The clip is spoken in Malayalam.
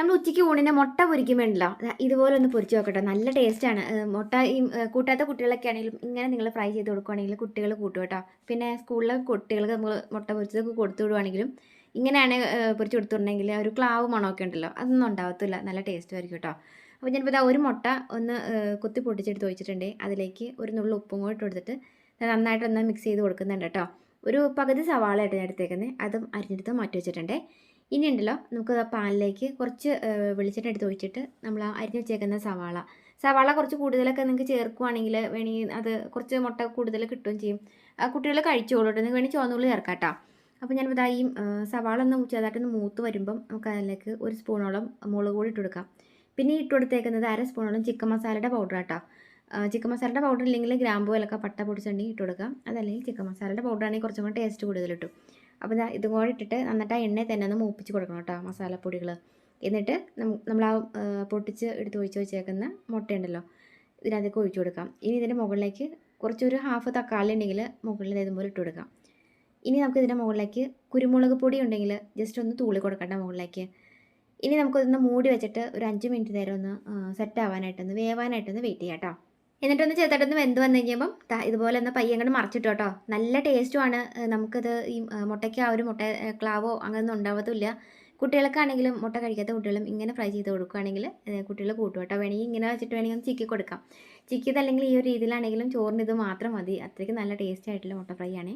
നമ്മൾ ഉച്ചയ്ക്ക് ഊണിന് മുട്ട പൊരിക്കുമ്പോണ്ടല്ലോ ഇതുപോലെ ഒന്ന് പൊരിച്ച് നോക്കട്ടെ. നല്ല ടേസ്റ്റാണ് മുട്ട ഈ കൂട്ടാത്ത കുട്ടികളൊക്കെ ആണെങ്കിലും ഇങ്ങനെ നിങ്ങൾ ഫ്രൈ ചെയ്ത് കൊടുക്കുവാണെങ്കിൽ കുട്ടികൾ കൂട്ടും കേട്ടോ. പിന്നെ സ്കൂളിലെ കുട്ടികൾക്ക് നമ്മൾ മുട്ട പൊരിച്ചതൊക്കെ കൊടുത്തു വിടുവാണെങ്കിലും ഇങ്ങനെയാണ് പൊരിച്ച് കൊടുത്തിട്ടുണ്ടെങ്കിൽ ഒരു ക്ലാവ് മണമൊക്കെ ഉണ്ടല്ലോ. അതൊന്നും ഉണ്ടാവത്തില്ല. നല്ല ടേസ്റ്റ് ആയിരിക്കും കേട്ടോ. അപ്പോൾ ഞാനിപ്പോൾ ഇതാ ഒരു മുട്ട ഒന്ന് കുത്തി പൊട്ടിച്ചെടുത്ത് വെച്ചിട്ടുണ്ട് അതിലേക്ക് ഒരു നുള്ളു ഉപ്പും കൂടി ഇട്ട് കൊടുത്തിട്ട് നന്നായിട്ടൊന്ന് മിക്സ് ചെയ്ത് കൊടുക്കുന്നുണ്ട് കേട്ടോ. ഒരു പകുതി സവാള ഞാൻ എടുത്തേക്കുന്നത് അതും അരിഞ്ഞെടുത്ത് മാറ്റി വെച്ചിട്ടുണ്ട്. ഇനി ഉണ്ടല്ലോ നമുക്ക് പാനിലേക്ക് കുറച്ച് വെളിച്ചെണ്ണ എടുത്ത് ഒഴിച്ചിട്ട് നമ്മൾ അരിഞ്ഞു വെച്ചേക്കുന്ന സവാള. സവാള കുറച്ച് കൂടുതലൊക്കെ നിങ്ങൾക്ക് ചേർക്കുവാണെങ്കിൽ വേണമെങ്കിൽ അത് കുറച്ച് മുട്ട കൂടുതൽ കിട്ടുകയും ചെയ്യും. കുട്ടികൾ കഴിച്ചോളൂ കേട്ടോ. നിങ്ങൾക്ക് വേണമെങ്കിൽ ചുവന്നുള്ളി ചേർക്കാം കേട്ടോ. അപ്പോൾ ഞാൻ ഇതാ ഈ സവാള ഒന്ന് ചെറുതായിട്ടൊന്ന് മൂത്ത് വരുമ്പം നമുക്ക് അതിലേക്ക് ഒരു സ്പൂണോളം മുളക് പൊടി ഇട്ട് കൊടുക്കാം. പിന്നെ ഇട്ട് കൊടുത്തേക്കുന്നത് അര സ്പൂണോളം ചിക്കൻ മസാലയുടെ പൗഡർ കേട്ടോ. ചിക്കൻ മസാലയുടെ പൗഡർ ഇല്ലെങ്കിൽ ഗ്രാമ്പു വിലക്ക പട്ട പൊടിച്ചുണ്ടെങ്കിൽ ഇട്ട് കൊടുക്കാം. അതല്ലെങ്കിൽ ചിക്കൻ മസാലയുടെ പൗഡർ ആണെങ്കിൽ കുറച്ചും കൂടെ ടേസ്റ്റ് കൂടുതൽ കിട്ടും. അപ്പോൾ ഇതാ ഇതും കൂടെ ഇട്ടിട്ട് നന്നായിട്ട് ആ എണ്ണയിൽ തന്നെ ഒന്ന് മൂപ്പിച്ച് കൊടുക്കണം കേട്ടോ മസാലപ്പൊടികൾ എന്നിട്ട് നമ്മൾ ആ പൊട്ടിച്ച് എടുത്ത് ഒഴിച്ച് വെച്ചേക്കുന്ന മുട്ടയുണ്ടല്ലോ ഇതിനകത്തേക്ക് ഒഴിച്ചു കൊടുക്കാം. ഇനി ഇതിന്റെ മുകളിലേക്ക് കുറച്ചൊരു ഹാഫ് തക്കാളി ഉണ്ടെങ്കിൽ മുകളിൽ ഇതുപോലെ ഇട്ട് കൊടുക്കാം. ഇനി നമുക്ക് ഇതിന്റെ മുകളിലേക്ക് കുരുമുളക് പൊടി ഉണ്ടെങ്കിൽ ജസ്റ്റ് ഒന്ന് തൂളി കൊടുക്കണ്ട മുകളിലേക്ക്. ഇനി നമുക്കതൊന്ന് മൂടി വെച്ചിട്ട് ഒരു അഞ്ച് മിനിറ്റ് നേരം ഒന്ന് സെറ്റ് ആവാനായിട്ടൊന്ന് വേവാനായിട്ടൊന്ന് വെയിറ്റ് ചെയ്യാം കേട്ടോ. എന്നിട്ടൊന്ന് ചെറുതായിട്ടൊന്ന് വെന്ത് വന്നു കഴിഞ്ഞപ്പം ഇതുപോലെ ഒന്ന് പയ്യെ അങ്ങോട്ട് മറിച്ചിട്ടോ കേട്ടോ നല്ല ടേസ്റ്റുമാണ്. നമുക്കത് ഈ മുട്ടയ്ക്ക് ആ ഒരു മുട്ട ക്ലാവോ അങ്ങനെയൊന്നും ഉണ്ടാവത്തില്ല. കുട്ടികൾക്കാണെങ്കിലും മുട്ട കഴിക്കാത്ത കുട്ടികളും ഇങ്ങനെ ഫ്രൈ ചെയ്ത് കൊടുക്കുകയാണെങ്കിൽ കുട്ടികൾ കൂട്ടും കേട്ടോ വേണമെങ്കിൽ ഇങ്ങനെ വെച്ചിട്ട് വേണമെങ്കിൽ ചിക്കി കൊടുക്കാം. ചിക്കിതല്ലെങ്കിൽ ഈ ഒരു രീതിയിലാണെങ്കിലും ചോറിന് ഇത് മാത്രം മതി. അത്രയ്ക്ക് നല്ല ടേസ്റ്റ് ആയിട്ടുള്ള മുട്ട ഫ്രൈ ആണ്.